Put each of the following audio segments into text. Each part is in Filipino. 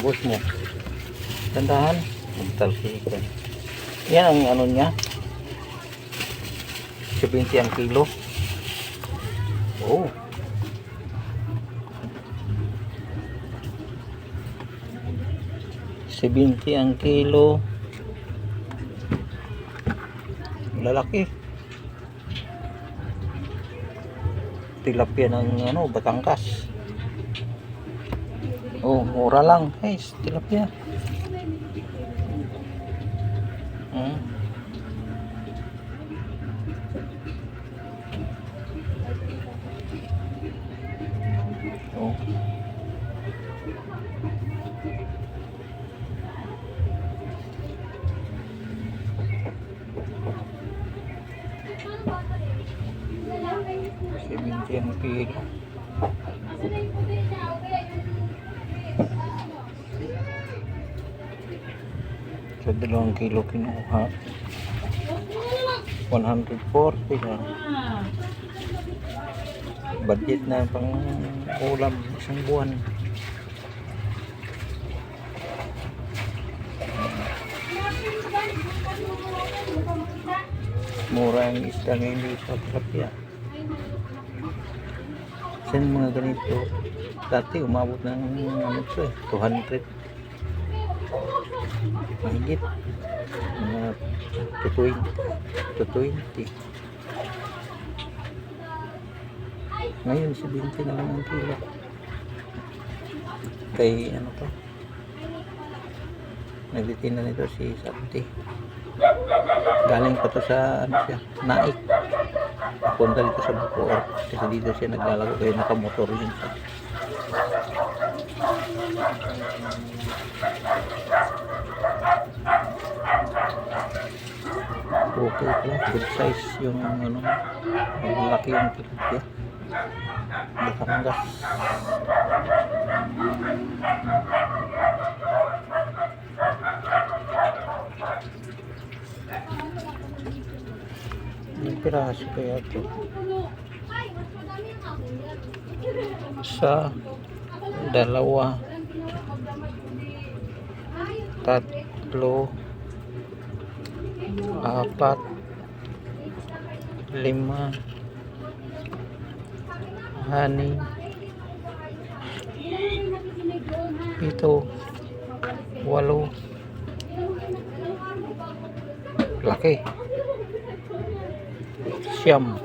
Boss mo. Tandahan. Magtalsikan. Yan ang ano niya. 70 ang kilo. Oh. Seventy ang kilo. Lalaki. Tilapia ng ano, Batangkas. Mura lang. Guys, tilapia. Hmm. Oh. Seventy ang kilo. Sa dalawang kilo kinuha. 140 lang. Budget na pang ulam isang buwan. Mura ang isda ngayon dito sa tilapia. Yung mga ganito, dati umabot ng ano to eh, 200. Mahigit. Mga 220. 220. Ngayon, 70 na lang ang kilo. Kay ano to? Nagtitinda nito si Sakti. Galing pa to sa ano siya, Naik. Punta dito sa Bacoor. Kasi dito siya naglalaro kaya nakamotor yun siya. Okay pala, good size yung ano, malaki yung tilapia. Batangas. Ilang piraso kaya ito? Isa, dalawa, tatlo, apat, lima, anim, pito, walo, laki, siyam,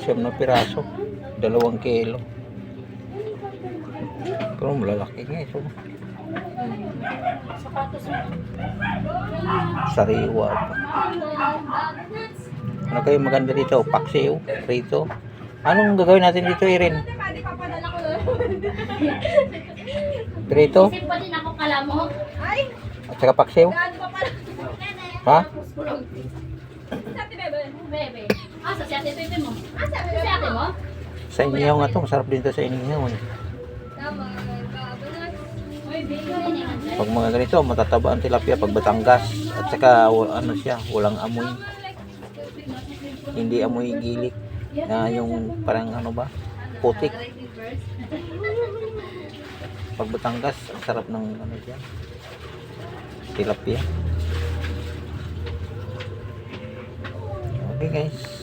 siyam na piraso, dalawang kilo. Pero malalaki nga ito. Sariwa. Ano kayo maganda dito? Paksiw? Rito? Anong gagawin natin dito, Irin? Rito? Isip pa din ako kala mo. Ay, At saka paksiw? Ha? Sa inyo nga to. Masarap din to sa inyo. Tama. Pag mga ganito, matataba ang tilapia pag Batangas. At saka, ano siya, walang amoy. Hindi amoy gilik. Na yung parang ano ba? Putik. Pag Batangas, ang sarap ng ano siya. Tilapia. Okay guys.